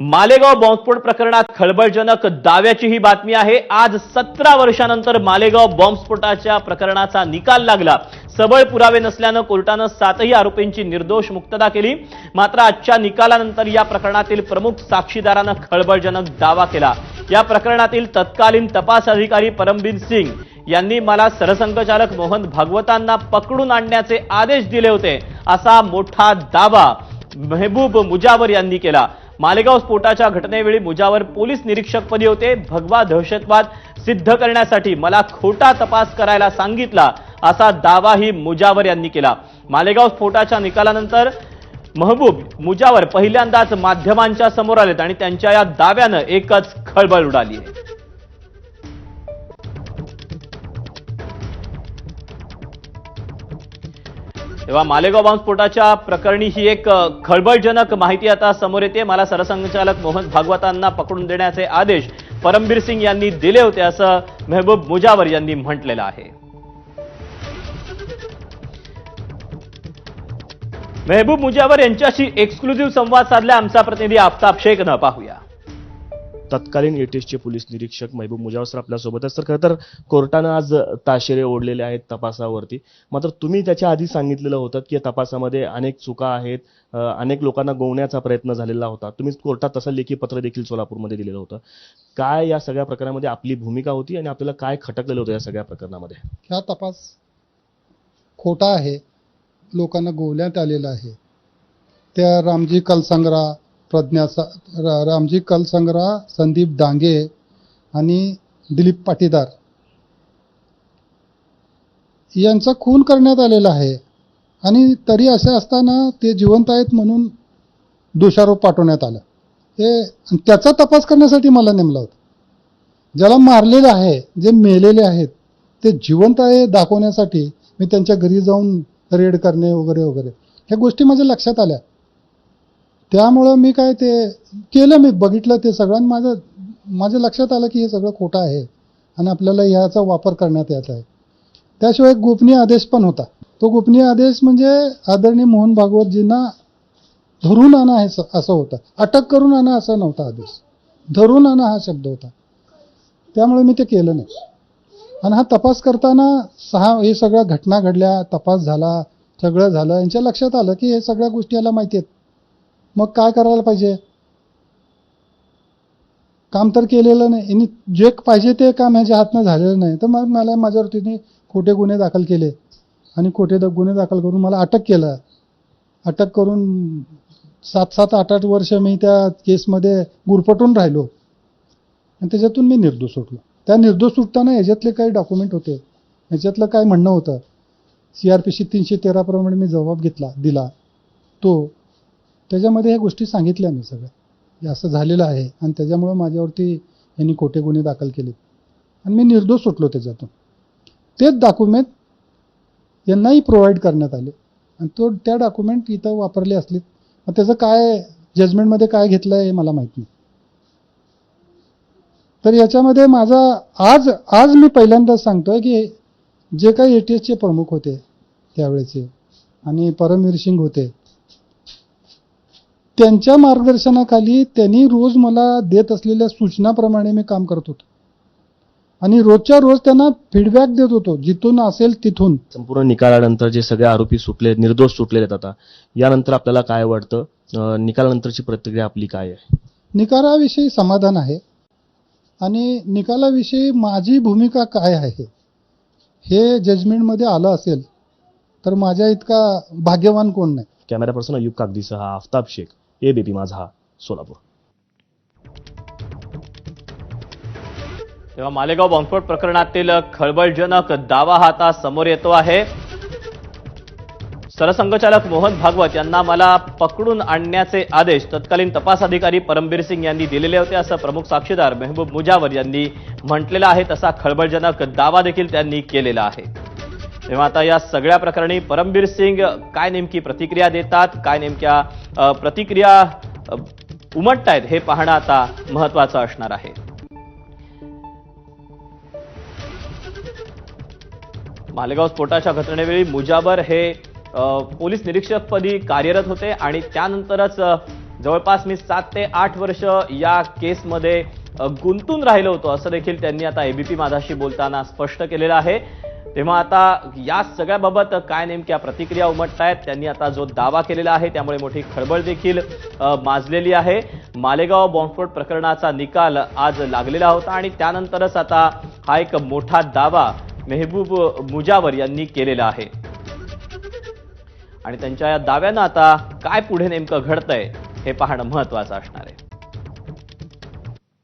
मालेगाव बॉम्बस्फोट प्रकरणात खळबळजनक दाव्याची ही बातमी आहे. आज सतरा वर्षानंतर मालेगाव बॉम्बस्फोटाच्या प्रकरणाचा निकाल लागला. सबळ पुरावे नसल्यानं कोर्टानं सातही आरोपींची निर्दोष मुक्तता केली. मात्र आजच्या निकालानंतर या प्रकरणातील प्रमुख साक्षीदारानं खळबळजनक दावा केला. या प्रकरणातील तत्कालीन तपास अधिकारी परमबीर सिंग यांनी मला सरसंघचालक मोहन भागवतांना पकडून आणण्याचे आदेश दिले होते असा मोठा दावा मेहबूब मुजावर यांनी केला. मालेगाव स्फोटाच्या घटनेवेळी मुजावर पोलीस निरीक्षकपदी होते. भगवा दहशतवाद सिद्ध करण्यासाठी मला खोटा तपास करायला सांगितला असा दावाही मुजावर यांनी केला. मालेगाव स्फोटाच्या निकालानंतर महबूब मुजावर पहिल्यांदाच माध्यमांच्या समोर आलेत आणि त्यांच्या या दाव्यानं एकच खळबळ उडाली तेव्हा मालेगाव बॉम्बस्फोटाच्या प्रकरणी ही एक खळबळजनक माहिती आता समोर येते. मला सरसंघचालक मोहन भागवतांना पकडून देण्याचे आदेश परमबीर सिंग यांनी दिले होते असं मेहबूब मुजावर यांनी म्हटलेलं आहे. मेहबूब मुजावर यांच्याशी एक्सक्लुझिव्ह संवाद साधला आमचा प्रतिनिधी आफताब शेखनं पाहूया. तत्कालीन एटीएसचे पोलीस निरीक्षक महबूब मुजावर सर आपल्यासोबत आहेत सर खरं तर कोर्टानं आज ताशेरे ओढलेले आहेत तपासावरती. मात्र तुम्ही त्याच्या आधी सांगितलेलं होतं की या तपासामध्ये अनेक चुका आहेत अनेक लोकांना गोवण्याचा प्रयत्न झालेला होता. तुम्ही कोर्टात तसं लेखी पत्र देखील सोलापूरमध्ये दिलेलं होतं. काय या सगळ्या प्रकरणामध्ये आपली भूमिका होती आणि आपल्याला काय खटकलेलं होतं या सगळ्या प्रकरणामध्ये? हा तपास खोटा आहे. लोकांना गोवण्यात आलेला आहे. त्या रामजी कलसंग्रा प्रज्ञा रा- रामजी कलसंग्रा संदीप डांगे आणि दिलीप पाटीदार. यांचा खून करण्यात आलेला आहे. आणि तरी असे असताना ते जिवंत आहेत म्हणून दोषारोप पाठवण्यात आला. हे त्याचा तपास करण्यासाठी मला नेमला होता. ज्याला मारलेलं आहे जे मेलेले आहेत ते जिवंत आहे दाखवण्यासाठी मी त्यांच्या घरी जाऊन रेड करणे वगैरे वगैरे. ह्या गोष्टी माझ्या लक्षात आल्या. त्यामुळं मी काय ते केलं मी बघितलं ते सगळं आणि माझं माझ्या लक्षात आलं की हे सगळं खोटं आहे आणि आपल्याला ह्याचा वापर करण्यात येत आहे. त्याशिवाय एक गोपनीय आदेश पण होता. तो गोपनीय आदेश म्हणजे आदरणीय मोहन भागवतजींना धरून आणा हे स- असं होतं. अटक करून आणा असा नव्हता आदेश. धरून आणा हा शब्द होता. त्यामुळे मी ते केलं नाही. आणि हा तपास करताना सहा हे सगळ्या घटना घडल्या तपास झाला सगळं झालं यांच्या लक्षात आलं की हे सगळ्या गोष्टी याला माहिती आहेत. मग काय करायला पाहिजे? काम तर केलेलं नाही. यांनी जे पाहिजे ते काम ह्याच्या हातनं झालेलं नाही. तर मग मला माझ्यावर तिने खोटे गुन्हे दाखल केले आणि खोटे द- गुन्हे दाखल करून मला अटक केलं. अटक करून सात सात आठ आठ वर्ष मी त्या केसमध्ये गुरफटून राहिलो. आणि त्याच्यातून मी निर्दोष सुटलो त्या निर्दोष सुटताना ह्याच्यातले काही डॉक्युमेंट होते. ह्याच्यातलं काय म्हणणं होतं? सी आर पी सी तीनशे तेराप्रमाणे मी जबाब घेतला दिला. तो त्याच्यामध्ये ह्या गोष्टी सांगितल्या मी सगळ्या. हे असं झालेलं आहे आणि त्याच्यामुळं माझ्यावरती यांनी खोटे गुन्हे दाखल केले आणि मी निर्दोष सुटलो त्याच्यातून. तेच डॉक्युमेंट यांनाही प्रोव्हाइड करण्यात आले. आणि तो त्या डॉक्युमेंट इथं वापरले असले मग त्याचं काय जजमेंटमध्ये काय घेतलं आहे हे मला माहीत नाही. तर याच्यामध्ये माझा आज आज मी पहिल्यांदाच सांगतोय की जे काही ए टी एसचे प्रमुख होते त्यावेळेचे आणि परमवीर सिंग होते त्यांच्या मार्गदर्शनाखाली त्यांनी रोज मला देत असलेल्या सूचनाप्रमाणे मी काम करत होतो. आणि रोजच्या रोज त्यांना फीडबॅक देत होतो जिथून असेल तिथून. संपूर्ण निकालानंतर जे सगळे आरोपी सुटले निर्दोष सुटलेले आहेत आता यानंतर आपल्याला काय वाटतं? निकालानंतरची प्रतिक्रिया आपली काय आहे? निकालाविषयी समाधान आहे. आणि निकालाविषयी माझी भूमिका काय आहे? हे जजमेंटमध्ये आलं असेल तर माझ्या इतका भाग्यवान कोण नाही. कॅमेरा पर्सन अयुब कागदीसह Aftab Shaikh. A BP Majha Solapur. तेव्हा मालेगाव बॉम्बस्फोट प्रकरणातील खळबळजनक दावा हा आता समोर येतो आहे. सरसंघचालक मोहन भागवत यांना मला पकडून आणण्याचे आदेश तत्कालीन तपास अधिकारी परमबीर सिंग यांनी दिलेले होते असं प्रमुख साक्षीदार मेहबूब मुजावर यांनी म्हटलेलं आहे. तसा खळबळजनक दावा देखील त्यांनी केलेला आहे. तेव्हा आता या सगळ्या प्रकरणी परमबीर सिंग काय नेमकी प्रतिक्रिया देतात काय नेमक्या प्रतिक्रिया उमटतायत हे पाहणं आता महत्वाचं असणार आहे. मालेगाव स्फोटाच्या घटनेवेळी मुजाबर हे पोलीस निरीक्षकपदी कार्यरत होते आणि त्यानंतरच जवळपास मी सात ते आठ वर्ष या केसमध्ये गुंतून राहिलो होतो. असं देखील त्यांनी आता एबीपी माझाशी बोलताना स्पष्ट केलेलं आहे. तेव्हा आता या सगळ्याबाबत काय नेमक्या प्रतिक्रिया उमटतायत त्यांनी आता जो दावा केलेला आहे त्यामुळे मोठी खळबळ देखील माजलेली आहे. मालेगाव बॉम्बस्फोट प्रकरणाचा निकाल आज लागलेला होता आणि त्यानंतरच आता हा एक मोठा दावा मेहबूब मुजावर यांनी केलेला आहे. आणि त्यांच्या या दाव्यानं आता काय पुढे नेमकं घडतंय हे पाहणं महत्वाचं असणार आहे.